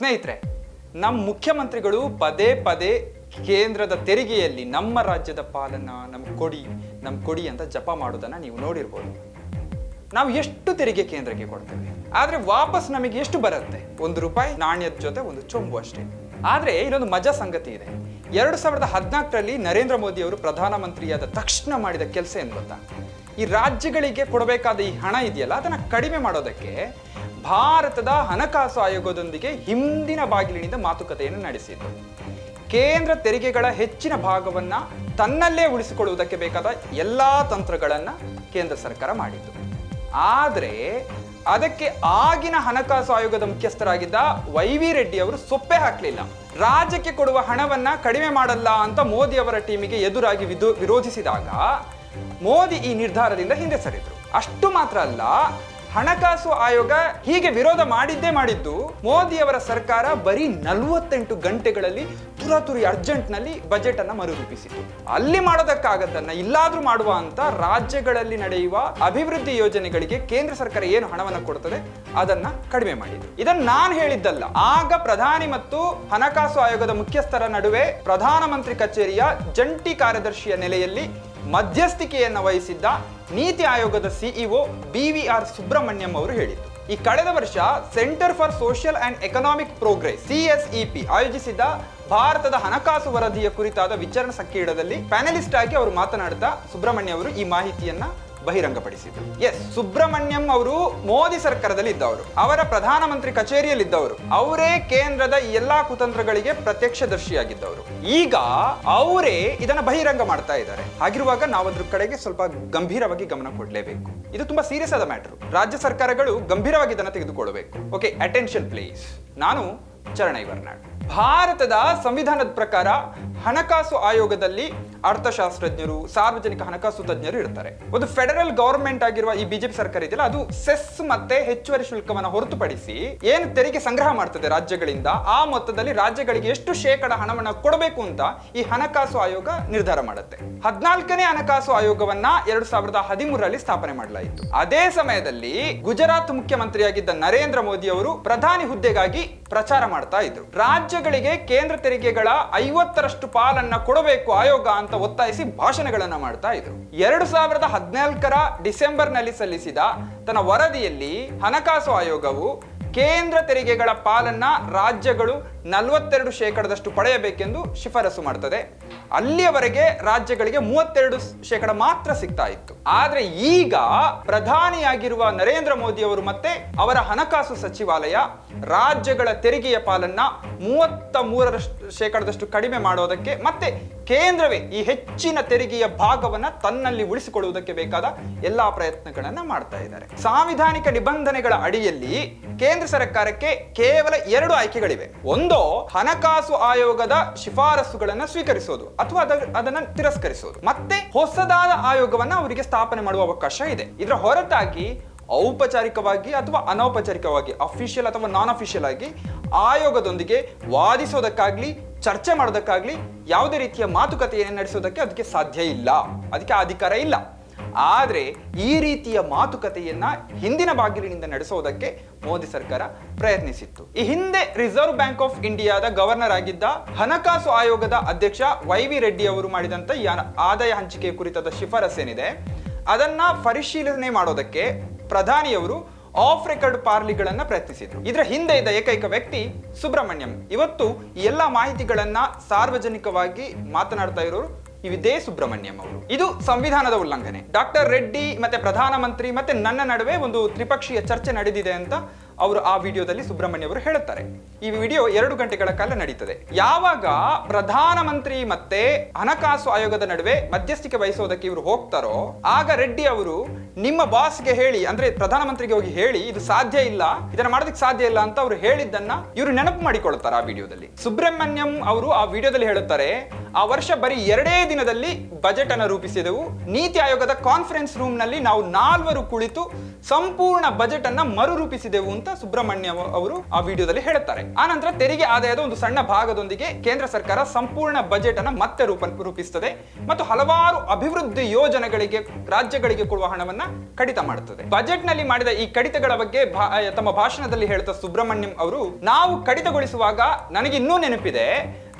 ಸ್ನೇಹಿತರೆ, ನಮ್ಮ ಮುಖ್ಯಮಂತ್ರಿಗಳು ಪದೇ ಪದೇ ಕೇಂದ್ರದ ತೆರಿಗೆಯಲ್ಲಿ ನಮ್ಮ ರಾಜ್ಯದ ಪಾಲನ್ನ ನಮ್ಗೆ ಕೊಡಿ ನಮ್ಗೆ ಕೊಡಿ ಅಂತ ಜಪ ಮಾಡೋದನ್ನ ನೀವು ನೋಡಿರ್ಬೋದು. ನಾವು ಎಷ್ಟು ತೆರಿಗೆ ಕೇಂದ್ರಕ್ಕೆ ಕೊಡ್ತೇವೆ? ಆದ್ರೆ ವಾಪಸ್ ನಮಗೆ ಎಷ್ಟು ಬರುತ್ತೆ? ಒಂದು ರೂಪಾಯಿ, ನಾಣ್ಯದ ಜೊತೆ ಒಂದು ಚೊಂಬು ಅಷ್ಟೇ. ಆದ್ರೆ ಇಲ್ಲೊಂದು ಮಜಾ ಸಂಗತಿ ಇದೆ. ಎರಡು ಸಾವಿರದ ಹದಿನಾಲ್ಕರಲ್ಲಿ ನರೇಂದ್ರ ಮೋದಿ ಅವರು ಪ್ರಧಾನಮಂತ್ರಿಯಾದ ತಕ್ಷಣ ಮಾಡಿದ ಕೆಲಸ ಏನು ಗೊತ್ತಾ? ಈ ರಾಜ್ಯಗಳಿಗೆ ಕೊಡಬೇಕಾದ ಈ ಹಣ ಇದೆಯಲ್ಲ, ಅದನ್ನ ಕಡಿಮೆ ಮಾಡೋದಕ್ಕೆ ಭಾರತದ ಹಣಕಾಸು ಆಯೋಗದೊಂದಿಗೆ ಹಿಂದಿನ ಬಾಗಿಲಿನಿಂದ ಮಾತುಕತೆಯನ್ನು ನಡೆಸಿತು ಕೇಂದ್ರ ತೆರಿಗೆಗಳ ಹೆಚ್ಚಿನ ಭಾಗವನ್ನ ತನ್ನಲ್ಲೇ ಉಳಿಸಿಕೊಳ್ಳುವುದಕ್ಕೆ ಬೇಕಾದ ಎಲ್ಲಾ ತಂತ್ರಗಳನ್ನ ಕೇಂದ್ರ ಸರ್ಕಾರ ಮಾಡಿತು ಆದರೆ ಅದಕ್ಕೆ ಆಗಿನ ಹಣಕಾಸು ಆಯೋಗದ ಮುಖ್ಯಸ್ಥರಾಗಿದ್ದ ವೈ ವಿ ರೆಡ್ಡಿ ಅವರು ಸೊಪ್ಪೆ ಹಾಕಲಿಲ್ಲ. ರಾಜ್ಯಕ್ಕೆ ಕೊಡುವ ಹಣವನ್ನ ಕಡಿಮೆ ಮಾಡಲ್ಲ ಅಂತ ಮೋದಿ ಅವರ ಟೀಮಿಗೆ ಎದುರಾಗಿ ವಿರೋಧಿಸಿದಾಗ ಮೋದಿ ಈ ನಿರ್ಧಾರದಿಂದ ಹಿಂದೆ ಸರಿದರು. ಅಷ್ಟು ಮಾತ್ರ ಅಲ್ಲ ಹಣಕಾಸು ಆಯೋಗ ಹೀಗೆ ವಿರೋಧ ಮಾಡಿದ್ದೇ ಮಾಡಿದ್ದು, ಮೋದಿಯವರ ಸರ್ಕಾರ ಬರೀ ನಲವತ್ತೆಂಟು ಗಂಟೆಗಳಲ್ಲಿ ತುರತುರಿ ಅರ್ಜೆಂಟ್ನಲ್ಲಿ ಬಜೆಟ್ ಅನ್ನ ಮರುರೂಪಿಸಿತು ಅಲ್ಲಿ ಮಾಡೋದಕ್ಕಾಗದನ್ನ ಇಲ್ಲಾದ್ರೂ ಮಾಡುವ ಅಂತ ರಾಜ್ಯಗಳಲ್ಲಿ ನಡೆಯುವ ಅಭಿವೃದ್ಧಿ ಯೋಜನೆಗಳಿಗೆ ಕೇಂದ್ರ ಸರ್ಕಾರ ಏನು ಹಣವನ್ನು ಕೊಡ್ತದೆ ಅದನ್ನ ಕಡಿಮೆ ಮಾಡಿದೆ ಇದನ್ನ ನಾನು ಹೇಳಿದ್ದಲ್ಲ, ಆಗ ಪ್ರಧಾನಿ ಮತ್ತು ಹಣಕಾಸು ಆಯೋಗದ ಮುಖ್ಯಸ್ಥರ ನಡುವೆ ಪ್ರಧಾನಮಂತ್ರಿ ಕಚೇರಿಯ ಜಂಟಿ ಕಾರ್ಯದರ್ಶಿಯ ನೆಲೆಯಲ್ಲಿ ಮಧ್ಯಸ್ಥಿಕೆಯನ್ನು ವಹಿಸಿದ್ದ ನೀತಿ ಆಯೋಗದ CEO B V R Subrahmanyam ಅವರು ಹೇಳಿದ್ದು, ಈ ಕಳೆದ ವರ್ಷ centre for social and economic progress CSEP ಆಯೋಜಿಸಿದ್ದ ಭಾರತದ ಹಣಕಾಸು ವರದಿಯ ಕುರಿತಾದ ವಿಚಾರಣಾ ಸಂಕಿರಣದಲ್ಲಿ ಪ್ಯಾನಲಿಸ್ಟ್ ಆಗಿ ಅವರು ಮಾತನಾಡುತ್ತಾ ಸುಬ್ರಹ್ಮಣ್ಯ ಅವರು ಈ ಮಾಹಿತಿಯನ್ನ ಬಹಿರಂಗಪಡಿಸಿದ್ರು. ಎಸ್ ಸುಬ್ರಹ್ಮಣ್ಯಂ ಅವರು ಮೋದಿ ಸರ್ಕಾರದಲ್ಲಿ ಇದ್ದವರು. ಅವರ ಪ್ರಧಾನಮಂತ್ರಿ ಕಚೇರಿಯಲ್ಲಿದ್ದವರು. ಅವರೇ ಕೇಂದ್ರದ ಎಲ್ಲಾ ಕುತಂತ್ರಗಳಿಗೆ ಪ್ರತ್ಯಕ್ಷದರ್ಶಿಯಾಗಿದ್ದವರು. ಈಗ ಅವರೇ ಇದನ್ನ ಬಹಿರಂಗ ಮಾಡ್ತಾ ಇದ್ದಾರೆ. ಹಾಗಿರುವಾಗ ನಾವು ಅದ್ರ ಕಡೆಗೆ ಸ್ವಲ್ಪ ಗಂಭೀರವಾಗಿ ಗಮನ ಕೊಡಲೇಬೇಕು. ಇದು ತುಂಬಾ ಸೀರಿಯಸ್ ಆದ ಮ್ಯಾಟರ್ ರಾಜ್ಯ ಸರ್ಕಾರಗಳು ಗಂಭೀರವಾಗಿ ಇದನ್ನ ತೆಗೆದುಕೊಳ್ಳಬೇಕು. ಓಕೆ ಅಟೆನ್ಷನ್ ಪ್ಲೀಸ್ ನಾನು ಚರಣೈ ವರ್ನಾಡ್. ಭಾರತದ ಸಂವಿಧಾನದ ಪ್ರಕಾರ ಹಣಕಾಸು ಆಯೋಗದಲ್ಲಿ ಅರ್ಥಶಾಸ್ತ್ರಜ್ಞರು, ಸಾರ್ವಜನಿಕ ಹಣಕಾಸು ತಜ್ಞರು ಇರ್ತಾರೆ. ಒಂದು ಫೆಡರಲ್ ಗವರ್ಮೆಂಟ್ ಆಗಿರುವ ಈ ಬಿಜೆಪಿ ಸರ್ಕಾರ ಇದೆಯಲ್ಲ, ಅದು ಸೆಸ್ ಮತ್ತೆ ಹೆಚ್ಚುವರಿ ಶುಲ್ಕವನ್ನು ಹೊರತುಪಡಿಸಿ ಏನು ತೆರಿಗೆ ಸಂಗ್ರಹ ಮಾಡ್ತದೆ ರಾಜ್ಯಗಳಿಂದ, ಆ ಮೊತ್ತದಲ್ಲಿ ರಾಜ್ಯಗಳಿಗೆ ಎಷ್ಟು ಶೇಕಡ ಹಣವನ್ನು ಕೊಡಬೇಕು ಅಂತ ಈ ಹಣಕಾಸು ಆಯೋಗ ನಿರ್ಧಾರ ಮಾಡುತ್ತೆ. ಹದಿನಾಲ್ಕನೇ ಹಣಕಾಸು ಆಯೋಗವನ್ನ ಎರಡು ಸಾವಿರದ ಹದಿಮೂರರಲ್ಲಿ ಸ್ಥಾಪನೆ ಮಾಡಲಾಯಿತು. ಅದೇ ಸಮಯದಲ್ಲಿ ಗುಜರಾತ್ ಮುಖ್ಯಮಂತ್ರಿಯಾಗಿದ್ದ ನರೇಂದ್ರ ಮೋದಿ ಅವರು ಪ್ರಧಾನಿ ಹುದ್ದೆಗಾಗಿ ಪ್ರಚಾರ ಮಾಡ್ತಾ ಇದ್ರು. ರಾಜ್ಯಗಳಿಗೆ ಕೇಂದ್ರ ತೆರಿಗೆಗಳ ಐವತ್ತರಷ್ಟು ಪಾಲನ್ನ ಕೊಡಬೇಕು ಆಯೋಗ ಅಂತ ಒತ್ತಾಯಿಸಿ ಭಾಷಣಗಳನ್ನ ಮಾಡ್ತಾ ಇದ್ರು. ಎರಡು ಸಾವಿರದ ಹದಿನಾಲ್ಕರ ಡಿಸೆಂಬರ್ನಲ್ಲಿ ಸಲ್ಲಿಸಿದ ತನ್ನ ವರದಿಯಲ್ಲಿ ಹಣಕಾಸು ಆಯೋಗವು ಕೇಂದ್ರ ತೆರಿಗೆಗಳ ಪಾಲನ್ನ ರಾಜ್ಯಗಳು ನಲವತ್ತೆರಡು ಶೇಕಡದಷ್ಟು ಪಡೆಯಬೇಕೆಂದು ಶಿಫಾರಸು ಮಾಡ್ತದೆ. ಅಲ್ಲಿಯವರೆಗೆ ರಾಜ್ಯಗಳಿಗೆ ಮೂವತ್ತೆರಡು ಶೇಕಡ ಮಾತ್ರ ಸಿಗ್ತಾ ಇತ್ತು. ಆದ್ರೆ ಈಗ ಪ್ರಧಾನಿಯಾಗಿರುವ ನರೇಂದ್ರ ಮೋದಿ ಅವರು ಮತ್ತೆ ಅವರ ಹಣಕಾಸು ಸಚಿವಾಲಯ ರಾಜ್ಯಗಳ ತೆರಿಗೆಯ ಪಾಲನ್ನ ಮೂವತ್ತ ಮೂರರಷ್ಟು ಶೇಕಡದಷ್ಟು ಕಡಿಮೆ ಮಾಡೋದಕ್ಕೆ ಮತ್ತೆ ಕೇಂದ್ರವೇ ಈ ಹೆಚ್ಚಿನ ತೆರಿಗೆಯ ಭಾಗವನ್ನ ತನ್ನಲ್ಲಿ ಉಳಿಸಿಕೊಳ್ಳುವುದಕ್ಕೆ ಬೇಕಾದ ಎಲ್ಲಾ ಪ್ರಯತ್ನಗಳನ್ನ ಮಾಡ್ತಾ ಇದ್ದಾರೆ. ಸಾಂವಿಧಾನಿಕ ನಿಬಂಧನೆಗಳ ಅಡಿಯಲ್ಲಿ ಕೇಂದ್ರ ಸರ್ಕಾರಕ್ಕೆ ಕೇವಲ ಎರಡು ಆಯ್ಕೆಗಳಿವೆ. ಒಂದು ಹಣಕಾಸು ಆಯೋಗದ ಶಿಫಾರಸುಗಳನ್ನ ಸ್ವೀಕರಿಸೋದು ಅಥವಾ ಅದ- ಅದನ್ನ ತಿರಸ್ಕರಿಸೋದು. ಮತ್ತೆ ಹೊಸದಾದ ಆಯೋಗವನ್ನ ಅವರಿಗೆ ಸ್ಥಾಪನೆ ಮಾಡುವ ಅವಕಾಶ ಇದೆ. ಇದರ ಹೊರತಾಗಿ ಔಪಚಾರಿಕವಾಗಿ ಅಥವಾ ಅನೌಪಚಾರಿಕವಾಗಿ ಅಫಿಷಿಯಲ್ ಅಥವಾ ನಾನ್ ಅಫಿಷಿಯಲ್ ಆಗಿ ಆಯೋಗದೊಂದಿಗೆ ವಾದಿಸೋದಕ್ಕಾಗ್ಲಿ, ಚರ್ಚೆ ಮಾಡೋದಕ್ಕಾಗ್ಲಿ ಯಾವುದೇ ರೀತಿಯ ಮಾತುಕತೆಯನ್ನು ನಡೆಸೋದಕ್ಕೆ ಅದಕ್ಕೆ ಸಾಧ್ಯ ಇಲ್ಲ. ಅದಕ್ಕೆ ಅಧಿಕಾರ ಇಲ್ಲ. ಆದ್ರೆ ಈ ರೀತಿಯ ಮಾತುಕತೆಯನ್ನ ಹಿಂದಿನ ಬಾಗಿಲಿನಿಂದ ನಡೆಸೋದಕ್ಕೆ ಮೋದಿ ಸರ್ಕಾರ ಪ್ರಯತ್ನಿಸಿತ್ತು. ಈ ಹಿಂದೆ ರಿಸರ್ವ್ ಬ್ಯಾಂಕ್ ಆಫ್ ಇಂಡಿಯಾದ ಗವರ್ನರ್ ಆಗಿದ್ದ ಹಣಕಾಸು ಆಯೋಗದ ಅಧ್ಯಕ್ಷ ವೈ ವಿ ರೆಡ್ಡಿ ಅವರು ಮಾಡಿದಂತ ಆದಾಯ ಹಂಚಿಕೆ ಕುರಿತಾದ ಶಿಫಾರಸ್ ಏನಿದೆ, ಅದನ್ನ ಪರಿಶೀಲನೆ ಮಾಡೋದಕ್ಕೆ ಪ್ರಧಾನಿಯವರು ಆಫ್ ರೆಕಾರ್ಡ್ ಪಾರ್ಲಿಗಳನ್ನ ಪ್ರಯತ್ನಿಸಿದ್ರು. ಇದರ ಹಿಂದೆ ಇದ್ದ ಏಕೈಕ ವ್ಯಕ್ತಿ ಸುಬ್ರಹ್ಮಣ್ಯಂ. ಇವತ್ತು ಎಲ್ಲ ಮಾಹಿತಿಗಳನ್ನ ಸಾರ್ವಜನಿಕವಾಗಿ ಮಾತನಾಡ್ತಾ ಇರೋರು ಇವಿದೇ ಸುಬ್ರಹ್ಮಣ್ಯಂ ಅವರು. ಇದು ಸಂವಿಧಾನದ ಉಲ್ಲಂಘನೆ. ಡಾಕ್ಟರ್ ರೆಡ್ಡಿ ಮತ್ತೆ ಪ್ರಧಾನಮಂತ್ರಿ ಮತ್ತೆ ನನ್ನ ನಡುವೆ ಒಂದು ತ್ರಿಪಕ್ಷೀಯ ಚರ್ಚೆ ನಡೆದಿದೆ ಅಂತ ಅವರು ಆ ವಿಡಿಯೋದಲ್ಲಿ ಸುಬ್ರಹ್ಮಣ್ಯ ಅವರು ಹೇಳುತ್ತಾರೆ. ಈ ವಿಡಿಯೋ ಎರಡು ಗಂಟೆಗಳ ಕಾಲ ನಡೀತದೆ. ಯಾವಾಗ ಪ್ರಧಾನಮಂತ್ರಿ ಮತ್ತೆ ಹಣಕಾಸು ಆಯೋಗದ ನಡುವೆ ಮಧ್ಯಸ್ಥಿಕೆ ವಹಿಸೋದಕ್ಕೆ ಇವರು ಹೋಗ್ತಾರೋ, ಆಗ ರೆಡ್ಡಿ ಅವರು ನಿಮ್ಮ ಬಾಸ್ಗೆ ಹೇಳಿ, ಅಂದ್ರೆ ಪ್ರಧಾನಮಂತ್ರಿಗೆ ಹೋಗಿ ಹೇಳಿ, ಇದು ಸಾಧ್ಯ ಇಲ್ಲ, ಇದನ್ನ ಮಾಡೋದಕ್ಕೆ ಸಾಧ್ಯ ಇಲ್ಲ ಅಂತ ಅವರು ಹೇಳಿದ್ದನ್ನ ಇವರು ನೆನಪು ಮಾಡಿಕೊಳ್ತಾರೆ ಆ ವಿಡಿಯೋದಲ್ಲಿ. ಸುಬ್ರಹ್ಮಣ್ಯಂ ಅವರು ಆ ವಿಡಿಯೋದಲ್ಲಿ ಹೇಳುತ್ತಾರೆ, ಆ ವರ್ಷ ಬರೀ ಎರಡೇ ದಿನದಲ್ಲಿ ಬಜೆಟ್ ಅನ್ನು ರೂಪಿಸಿದೆವು. ನೀತಿ ಆಯೋಗದ ಕಾನ್ಫರೆನ್ಸ್ ರೂಮ್ನಲ್ಲಿ ನಾವು ನಾಲ್ವರು ಕುಳಿತು ಸಂಪೂರ್ಣ ಬಜೆಟ್ ಅನ್ನ ಮರುರೂಪಿಸಿದೆವು ಅಂತ ಅಂತ ಸುಬ್ರಹ್ಮಣ್ಯ ಅವರು ಆ ವಿಡಿಯೋದಲ್ಲಿ ಹೇಳುತ್ತಾರೆ. ಆನಂತರ ತೆರಿಗೆ ಆದಾಯದ ಒಂದು ಸಣ್ಣ ಭಾಗದೊಂದಿಗೆ ಕೇಂದ್ರ ಸರ್ಕಾರ ಸಂಪೂರ್ಣ ಬಜೆಟ್ ಅನ್ನ ಮತ್ತೆ ರೂಪ ರೂಪಿಸುತ್ತದೆ ಮತ್ತು ಹಲವಾರು ಅಭಿವೃದ್ಧಿ ಯೋಜನೆಗಳಿಗೆ ರಾಜ್ಯಗಳಿಗೆ ಕೊಡುವ ಹಣವನ್ನ ಕಡಿತ ಮಾಡುತ್ತದೆ. ಬಜೆಟ್ನಲ್ಲಿ ಮಾಡಿದ ಈ ಕಡಿತಗಳ ಬಗ್ಗೆ ತಮ್ಮ ಭಾಷಣದಲ್ಲಿ ಹೇಳ್ತಾ ಸುಬ್ರಹ್ಮಣ್ಯಂ ಅವರು, ನಾವು ಕಡಿತಗೊಳಿಸುವಾಗ ನನಗೆ ಇನ್ನೂ ನೆನಪಿದೆ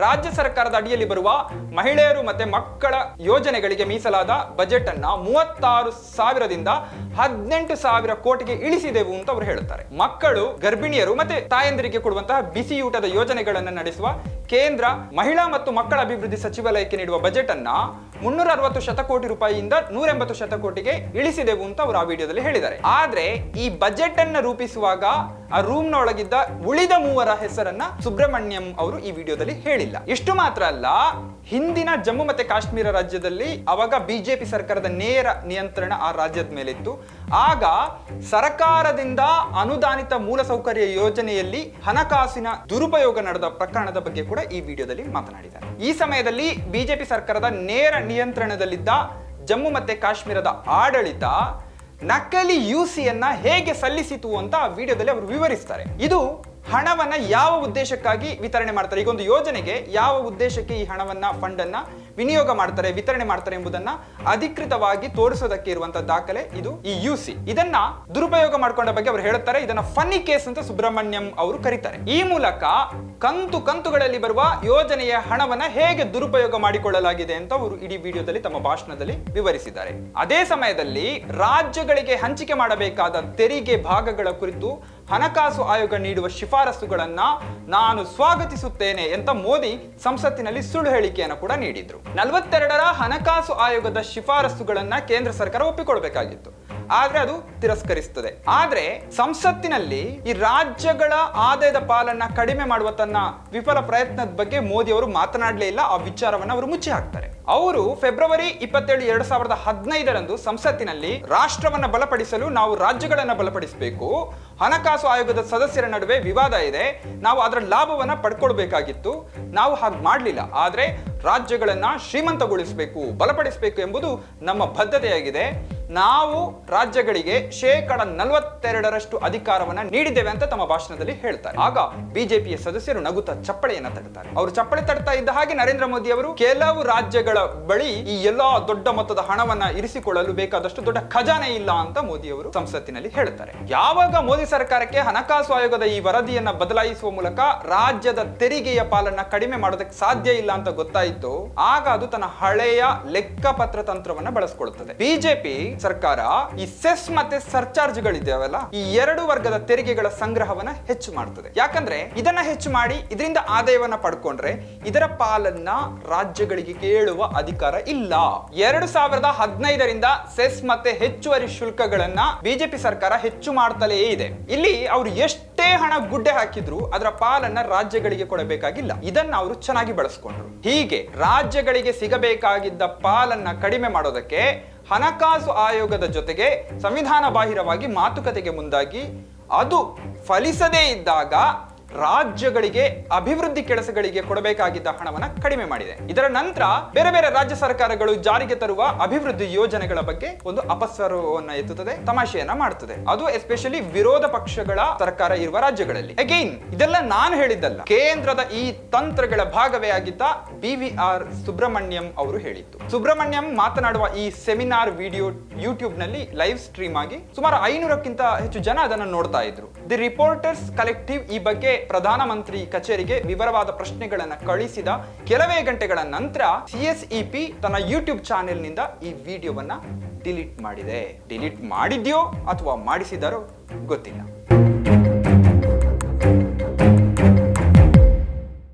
ರಾಜ್ಯ ಸರ್ಕಾರದ ಅಡಿಯಲ್ಲಿ ಬರುವ ಮಹಿಳೆಯರು ಮತ್ತೆ ಮಕ್ಕಳ ಯೋಜನೆಗಳಿಗೆ ಮೀಸಲಾದ ಬಜೆಟ್ ಅನ್ನ ಮೂವತ್ತಾರು ಸಾವಿರದಿಂದ ಹದಿನೆಂಟು ಸಾವಿರ ಕೋಟಿಗೆ ಇಳಿಸಿದೆವು ಅಂತ ಅವರು ಹೇಳುತ್ತಾರೆ. ಮಕ್ಕಳು, ಗರ್ಭಿಣಿಯರು ಮತ್ತೆ ತಾಯಂದಿರಿಗೆ ಕೊಡುವಂತಹ ಬಿಸಿಯೂಟದ ಯೋಜನೆಗಳನ್ನು ನಡೆಸುವ ಕೇಂದ್ರ ಮಹಿಳಾ ಮತ್ತು ಮಕ್ಕಳ ಅಭಿವೃದ್ಧಿ ಸಚಿವಾಲಯಕ್ಕೆ ನೀಡುವ ಬಜೆಟ್ ಅನ್ನ ಮುನ್ನೂರ ಅರವತ್ತು ಶತಕೋಟಿ ರೂಪಾಯಿಯಿಂದ ನೂರ ಎಂಬತ್ತು ಶತಕೋಟಿಗೆ ಇಳಿಸಿದೆವು ಅಂತ ಅವರು ಆ ವಿಡಿಯೋದಲ್ಲಿ ಹೇಳಿದ್ದಾರೆ. ಆದ್ರೆ ಈ ಬಜೆಟ್ ಅನ್ನ ರೂಪಿಸುವಾಗ ಆ ರೂಮ್ ಉಳಿದ ಮೂವರ ಹೆಸರನ್ನ ಸುಬ್ರಹ್ಮಣ್ಯಂ ಅವರು ಈ ವಿಡಿಯೋದಲ್ಲಿ ಹೇಳಿಲ್ಲ. ಇಷ್ಟು ಮಾತ್ರ ಅಲ್ಲ ಹಿಂದಿನ ಜಮ್ಮು ಮತ್ತು ಕಾಶ್ಮೀರ ರಾಜ್ಯದಲ್ಲಿ ಅವಾಗ ಬಿಜೆಪಿ ಸರ್ಕಾರದ ನೇರ ನಿಯಂತ್ರಣ ಆ ರಾಜ್ಯದ ಮೇಲಿತ್ತು. ಆಗ ಸರ್ಕಾರದಿಂದ ಅನುದಾನಿತ ಮೂಲಸೌಕರ್ಯ ಯೋಜನೆಯಲ್ಲಿ ಹಣಕಾಸಿನ ದುರುಪಯೋಗ ನಡೆದ ಪ್ರಕರಣದ ಬಗ್ಗೆ ಕೂಡ ಈ ವಿಡಿಯೋದಲ್ಲಿ ಮಾತನಾಡಿದ್ದಾರೆ. ಈ ಸಮಯದಲ್ಲಿ ಬಿಜೆಪಿ ಸರ್ಕಾರದ ನೇರ ನಿಯಂತ್ರಣದಲ್ಲಿದ್ದ ಜಮ್ಮು ಮತ್ತು ಕಾಶ್ಮೀರದ ಆಡಳಿತ ನಕಲಿ ಯುಸಿಯನ್ನ ಹೇಗೆ ಸಲ್ಲಿಸಿತು ಅಂತ ವಿಡಿಯೋದಲ್ಲಿ ಅವರು ವಿವರಿಸ್ತಾರೆ. ಇದು ಹಣವನ್ನ ಯಾವ ಉದ್ದೇಶಕ್ಕಾಗಿ ವಿತರಣೆ ಮಾಡ್ತಾರೆ? ಈಗ ಒಂದು ಯೋಜನೆಗೆ ಯಾವ ಉದ್ದೇಶಕ್ಕೆ ಈ ಹಣವನ್ನ ಫಂಡ್ ಅನ್ನ ವಿನಿಯೋಗ ಮಾಡ್ತಾರೆ, ವಿತರಣೆ ಮಾಡ್ತಾರೆ ಎಂಬುದನ್ನ ಅಧಿಕೃತವಾಗಿ ತೋರಿಸೋದಕ್ಕೆ ಇರುವಂತಹ ದಾಖಲೆ ಇದು ಈ ಯು ಸಿ ಇದನ್ನ ದುರುಪಯೋಗ ಮಾಡ್ಕೊಂಡ ಬಗ್ಗೆ ಅವರು ಹೇಳುತ್ತಾರೆ. ಇದನ್ನ ಫನ್ನಿ ಕೇಸ್ ಅಂತ ಸುಬ್ರಹ್ಮಣ್ಯಂ ಅವರು ಕರೀತಾರೆ. ಈ ಮೂಲಕ ಕಂತು ಕಂತುಗಳಲ್ಲಿ ಬರುವ ಯೋಜನೆಯ ಹಣವನ್ನ ಹೇಗೆ ದುರುಪಯೋಗ ಮಾಡಿಕೊಳ್ಳಲಾಗಿದೆ ಅಂತ ಅವರು ಇಡೀ ವಿಡಿಯೋದಲ್ಲಿ ತಮ್ಮ ಭಾಷಣದಲ್ಲಿ ವಿವರಿಸಿದ್ದಾರೆ. ಅದೇ ಸಮಯದಲ್ಲಿ ರಾಜ್ಯಗಳಿಗೆ ಹಂಚಿಕೆ ಮಾಡಬೇಕಾದ ತೆರಿಗೆ ಭಾಗಗಳ ಕುರಿತು ಹಣಕಾಸು ಆಯೋಗ ನೀಡುವ ಶಿಫಾರಸುಗಳನ್ನ ನಾನು ಸ್ವಾಗತಿಸುತ್ತೇನೆ ಅಂತ ಮೋದಿ ಸಂಸತ್ತಿನಲ್ಲಿ ಸುಳ್ಳು ಹೇಳಿಕೆಯನ್ನು ಕೂಡ ನೀಡಿದ್ರು. ನಲವತ್ತೆರಡರ ಹಣಕಾಸು ಆಯೋಗದ ಶಿಫಾರಸುಗಳನ್ನ ಕೇಂದ್ರ ಸರ್ಕಾರ ಒಪ್ಪಿಕೊಳ್ಬೇಕಾಗಿತ್ತು. ಆದ್ರೆ ಅದು ತಿರಸ್ಕರಿಸುತ್ತದೆ ಆದ್ರೆ ಸಂಸತ್ತಿನಲ್ಲಿ ಈ ರಾಜ್ಯಗಳ ಆದಾಯದ ಪಾಲನ್ನ ಕಡಿಮೆ ಮಾಡುವ ತನ್ನ ವಿಫಲ ಪ್ರಯತ್ನದ ಬಗ್ಗೆ ಮೋದಿ ಅವರು ಮಾತನಾಡಲೇ ಇಲ್ಲ, ಆ ವಿಚಾರವನ್ನ ಅವರು ಮುಚ್ಚಿ ಹಾಕ್ತಾರೆ. ಅವರು ಫೆಬ್ರವರಿ ಇಪ್ಪತ್ತೇಳು, ಎರಡ್ ಸಾವಿರದ ಹದಿನೈದರಂದು ಸಂಸತ್ತಿನಲ್ಲಿ ರಾಷ್ಟ್ರವನ್ನ ಬಲಪಡಿಸಲು ನಾವು ರಾಜ್ಯಗಳನ್ನ ಬಲಪಡಿಸಬೇಕು, ಹಣಕಾಸು ಆಯೋಗದ ಸದಸ್ಯರ ನಡುವೆ ವಿವಾದ ಇದೆ, ನಾವು ಅದರ ಲಾಭವನ್ನ ಪಡ್ಕೊಳ್ಬೇಕಾಗಿತ್ತು, ನಾವು ಹಾಗೆ ಮಾಡಲಿಲ್ಲ. ಆದ್ರೆ ರಾಜ್ಯಗಳನ್ನ ಶ್ರೀಮಂತಗೊಳಿಸಬೇಕು, ಬಲಪಡಿಸಬೇಕು ಎಂಬುದು ನಮ್ಮ ಬದ್ಧತೆಯಾಗಿದೆ. ನಾವು ರಾಜ್ಯಗಳಿಗೆ ಶೇಕಡ ನಲವತ್ತೆರಡರಷ್ಟು ಅಧಿಕಾರವನ್ನ ನೀಡಿದ್ದೇವೆ ಅಂತ ತಮ್ಮ ಭಾಷಣದಲ್ಲಿ ಹೇಳ್ತಾರೆ. ಆಗ ಬಿಜೆಪಿಯ ಸದಸ್ಯರು ನಗುತ್ತಾ ಚಪ್ಪಳೆಯನ್ನ ತಡ್ತಾರೆ ಅವರು ಚಪ್ಪಳೆ ತಡ್ತಾ ಇದ್ದ ಹಾಗೆ ನರೇಂದ್ರ ಮೋದಿ ಅವರು ಕೆಲವು ರಾಜ್ಯಗಳ ಬಳಿ ಈ ಎಲ್ಲಾ ದೊಡ್ಡ ಮೊತ್ತದ ಹಣವನ್ನ ಇರಿಸಿಕೊಳ್ಳಲು ಬೇಕಾದಷ್ಟು ದೊಡ್ಡ ಖಜಾನೆ ಇಲ್ಲ ಅಂತ ಮೋದಿ ಅವರು ಸಂಸತ್ತಿನಲ್ಲಿ ಹೇಳುತ್ತಾರೆ ಯಾವಾಗ ಮೋದಿ ಸರ್ಕಾರಕ್ಕೆ ಹಣಕಾಸು ಆಯೋಗದ ಈ ವರದಿಯನ್ನ ಬದಲಾಯಿಸುವ ಮೂಲಕ ರಾಜ್ಯದ ತೆರಿಗೆಯ ಪಾಲನ್ನ ಕಡಿಮೆ ಮಾಡೋದಕ್ಕೆ ಸಾಧ್ಯ ಇಲ್ಲ ಅಂತ ಗೊತ್ತಾಯಿತು, ಆಗ ಅದು ತನ್ನ ಹಳೆಯ ಲೆಕ್ಕಪತ್ರ ತಂತ್ರವನ್ನ ಬಳಸಿಕೊಳ್ಳುತ್ತದೆ. ಬಿಜೆಪಿ ಸರ್ಕಾರ ಈ ಸೆಸ್ ಮತ್ತೆ ಸರ್ಚಾರ್ಜ್ ಸರ್ಚಾರ್ಜ್ಗಳಿದ್ದಾವಲ್ಲ ಈ ಎರಡು ವರ್ಗದ ತೆರಿಗೆಗಳ ಸಂಗ್ರಹವನ್ನ ಹೆಚ್ಚು ಮಾಡ್ತದೆ. ಯಾಕಂದ್ರೆ ಇದನ್ನ ಹೆಚ್ಚು ಮಾಡಿ ಇದರಿಂದ ಆದಾಯವನ್ನ ಪಡ್ಕೊಂಡ್ರೆ ಇದರ ಪಾಲನ್ನ ರಾಜ್ಯಗಳಿಗೆ ಕೇಳುವ ಅಧಿಕಾರ ಇಲ್ಲ. ಎರಡು ಸಾವಿರದ ಹದಿನೈದರಿಂದ ಸೆಸ್ ಮತ್ತೆ ಹೆಚ್ಚುವರಿ ಶುಲ್ಕಗಳನ್ನ ಬಿಜೆಪಿ ಸರ್ಕಾರ ಹೆಚ್ಚು ಮಾಡ್ತಲೇ ಇದೆ. ಇಲ್ಲಿ ಅವರು ಎಷ್ಟೇ ಹಣ ಗುಡ್ಡೆ ಹಾಕಿದ್ರು ಅದರ ಪಾಲನ್ನ ರಾಜ್ಯಗಳಿಗೆ ಕೊಡಬೇಕಾಗಿಲ್ಲ. ಇದನ್ನ ಅವರು ಚೆನ್ನಾಗಿ ಬಳಸ್ಕೊಂಡ್ರು. ಹೀಗೆ ರಾಜ್ಯಗಳಿಗೆ ಸಿಗಬೇಕಾಗಿದ್ದ ಪಾಲನ್ನ ಕಡಿಮೆ ಮಾಡೋದಕ್ಕೆ ಹಣಕಾಸು ಆಯೋಗದ ಜೊತೆಗೆ ಸಂವಿಧಾನ ಬಾಹಿರವಾಗಿ ಮಾತುಕತೆಗೆ ಮುಂದಾಗಿ ಅದು ಫಲಿಸದೇ ಇದ್ದಾಗ ರಾಜ್ಯಗಳಿಗೆ, ಅಭಿವೃದ್ಧಿ ಕೆಲಸಗಳಿಗೆ ಕೊಡಬೇಕಾಗಿದ್ದ ಹಣವನ್ನು ಕಡಿಮೆ ಮಾಡಿದೆ. ಇದರ ನಂತರ ಬೇರೆ ಬೇರೆ ರಾಜ್ಯ ಸರ್ಕಾರಗಳು ಜಾರಿಗೆ ತರುವ ಅಭಿವೃದ್ಧಿ ಯೋಜನೆಗಳ ಬಗ್ಗೆ ಒಂದು ಅಪಸ್ವರವನ್ನು ಎತ್ತುತ್ತದೆ, ತಮಾಷೆಯನ್ನ ಮಾಡುತ್ತದೆ ಅದು ಎಸ್ಪೆಷಲಿ ವಿರೋಧ ಪಕ್ಷಗಳ ಸರ್ಕಾರ ಇರುವ ರಾಜ್ಯಗಳಲ್ಲಿ. ಅಗೈನ್ ಇದೆಲ್ಲ ನಾನು ಹೇಳಿದ್ದಲ್ಲ. ಕೇಂದ್ರದ ಈ ತಂತ್ರಗಳ ಭಾಗವೇ ಆಗಿದ್ದ ಬಿ ವಿ ಆರ್ ಸುಬ್ರಹ್ಮಣ್ಯಂ ಅವರು ಹೇಳಿತ್ತು ಸುಬ್ರಹ್ಮಣ್ಯಂ ಮಾತನಾಡುವ ಈ ಸೆಮಿನಾರ್ ವಿಡಿಯೋ ಯೂಟ್ಯೂಬ್ನಲ್ಲಿ ಲೈವ್ ಸ್ಟ್ರೀಮ್ ಆಗಿ ಸುಮಾರು ಐನೂರಕ್ಕಿಂತ ಹೆಚ್ಚು ಜನ ಅದನ್ನು ನೋಡ್ತಾ ಇದ್ರು. ದಿ ರಿಪೋರ್ಟರ್ಸ್ ಕಲೆಕ್ಟಿವ್ ಈ ಬಗ್ಗೆ ಪ್ರಧಾನಮಂತ್ರಿ ಕಚೇರಿಗೆ ವಿವರವಾದ ಪ್ರಶ್ನೆಗಳನ್ನು ಕಳಿಸಿದ ಕೆಲವೇ ಗಂಟೆಗಳ ನಂತರ ಸಿಎಸ್ಇಪಿ ತನ್ನ ಯೂಟ್ಯೂಬ್ ಚಾನೆಲ್ನಿಂದ ಈ ವಿಡಿಯೋವನ್ನ ಡಿಲೀಟ್ ಮಾಡಿದೆ. ಡಿಲೀಟ್ ಮಾಡಿದ್ಯೋ ಅಥವಾ ಮಾಡಿಸಿದಾರೋ ಗೊತ್ತಿಲ್ಲ.